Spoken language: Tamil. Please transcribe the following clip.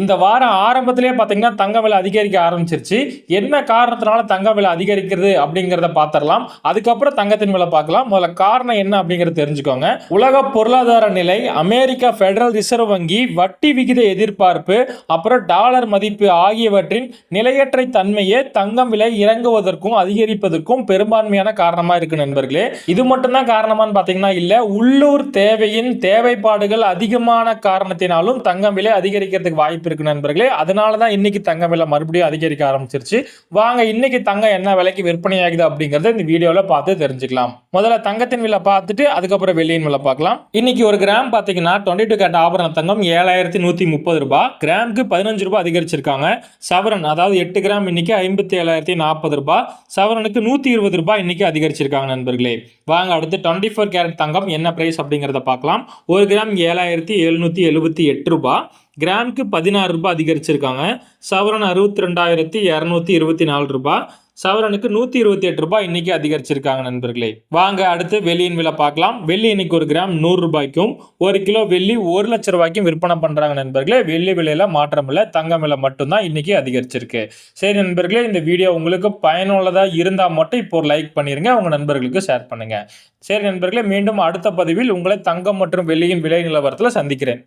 இந்த வாரம் ஆரம்பத்திலே பார்த்தீங்கன்னா தங்க விலை அதிகரிக்க ஆரம்பிச்சிருச்சு. என்ன காரணத்தினால தங்க விலை அதிகரிக்கிறது அப்படிங்கிறத பார்த்துடலாம் அதுக்கப்புறம் தங்கத்தின் விலை பார்க்கலாம். முதல்ல காரணம் என்ன அப்படிங்கிறத தெரிஞ்சுக்கோங்க. உலக பொருளாதார நிலை அமெரிக்கா ஃபெடரல் ரிசர்வ் வங்கி வட்டி விகித எதிர்பார்ப்பு அப்புறம் டாலர் மதிப்பு ஆகியவற்றின் நிலையற்ற தன்மையே தங்கம் விலை இறங்குவதற்கும் அதிகரிப்பதற்கும் பெரும்பான்மையான காரணமாக இருக்கு நண்பர்களே. இது மட்டும்தான் காரணமான்னு பார்த்தீங்கன்னா இல்லை உள்ளூர் தேவையின் தேவைப்பாடுகள் அதிகமான காரணத்தினாலும் தங்கம் விலை அதிகரிக்கிறதுக்கு வாய்ப்பு இருக்கு நண்பர்களே. அதனால தான் இன்னைக்கு தங்க விலை மறுபடியும் அதிகரிக்க ஆரம்பிச்சிருச்சு. வாங்க இன்றைக்கி தங்கம் என்ன விலைக்கு விற்பனை ஆகுது அப்படிங்கிறத இந்த வீடியோவில் பார்த்து தெரிஞ்சுக்கலாம். முதல்ல தங்கத்தின் விலை பார்த்துட்டு அதுக்கப்புறம் வெள்ளியின் விலை பார்க்கலாம். இன்னைக்கு ஒரு கிராம் பார்த்தீங்கன்னா டுவெண்ட்டி டூ கேட் ஆபரண தங்கம் ஏழாயிரத்தி நூற்றி முப்பது ரூபாய். கிராமுக்கு பதினஞ்சு ரூபாய் அதிகரிச்சிருக்காங்க. சவரன் அதாவது எட்டு கிராம் இன்னைக்கு ஐம்பத்தி ஏழாயிரத்தி நாற்பது ரூபாய். சவரனுக்கு நூற்றி இருபது ரூபாய் இன்னைக்கு அதிகரிச்சிருக்காங்க நண்பர்களே. வாங்க அடுத்து டுவெண்ட்டி ஃபோர் கேரட் தங்கம் என்ன ப்ரைஸ் அப்படிங்கிறத பார்க்கலாம். ஒரு கிராம் ஏழாயிரத்தி எழுநூற்றி எழுபத்தி எட்டு ரூபாய். கிராமுக்கு பதினாறு ரூபாய் அதிகரிச்சிருக்காங்க. சவரன் அறுபத்தி ரெண்டாயிரத்தி இரநூத்தி இருபத்தி நாலு ரூபாய். சவரனுக்கு நூற்றி இருபத்தி எட்டு ரூபாய் இன்றைக்கி அதிகரிச்சிருக்காங்க நண்பர்களே. வாங்க அடுத்து வெள்ளியின் விலை பார்க்கலாம். வெள்ளி இன்னைக்கு ஒரு கிராம் நூறுரூபாய்க்கும் ஒரு கிலோ வெள்ளி ஒரு லட்ச ரூபாய்க்கும் விற்பனை பண்ணுறாங்க நண்பர்களே. வெள்ளி விலையில் மாற்றம் இல்லை தங்கம் விலை மட்டும்தான் இன்றைக்கி அதிகரிச்சிருக்கு. சரி நண்பர்களே இந்த வீடியோ உங்களுக்கு பயனுள்ளதாக இருந்தால் மட்டும் இப்போ ஒரு லைக் பண்ணிடுங்க உங்கள் நண்பர்களுக்கு ஷேர் பண்ணுங்கள் சரி நண்பர்களே மீண்டும் அடுத்த பதிவில் உங்களை தங்கம் மற்றும் வெள்ளியின் விலை நிலவரத்தில் சந்திக்கிறேன்.